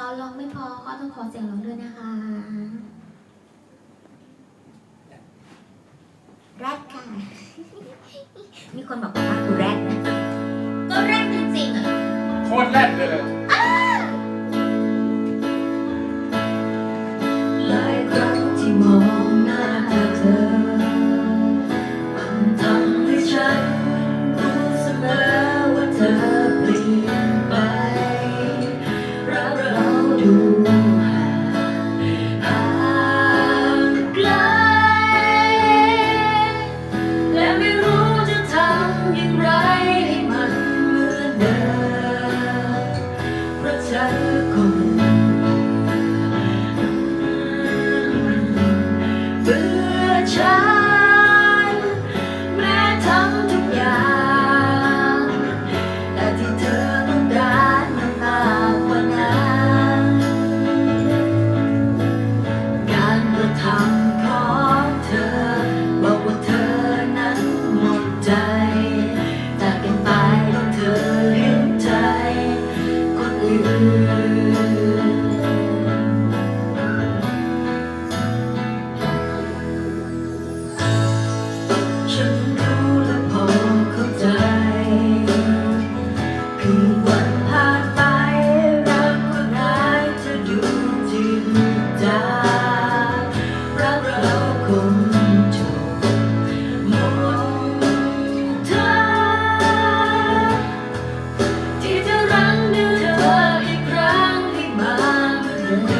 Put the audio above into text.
เขาร้องไม่พอก็ต้องขอเสียงร้องด้วยนะคะ แรดค่ะ มีคนบอกว่ากูแรดนะก็แรดจริงๆอะ โคตรแรดเลยหล come. Yeah.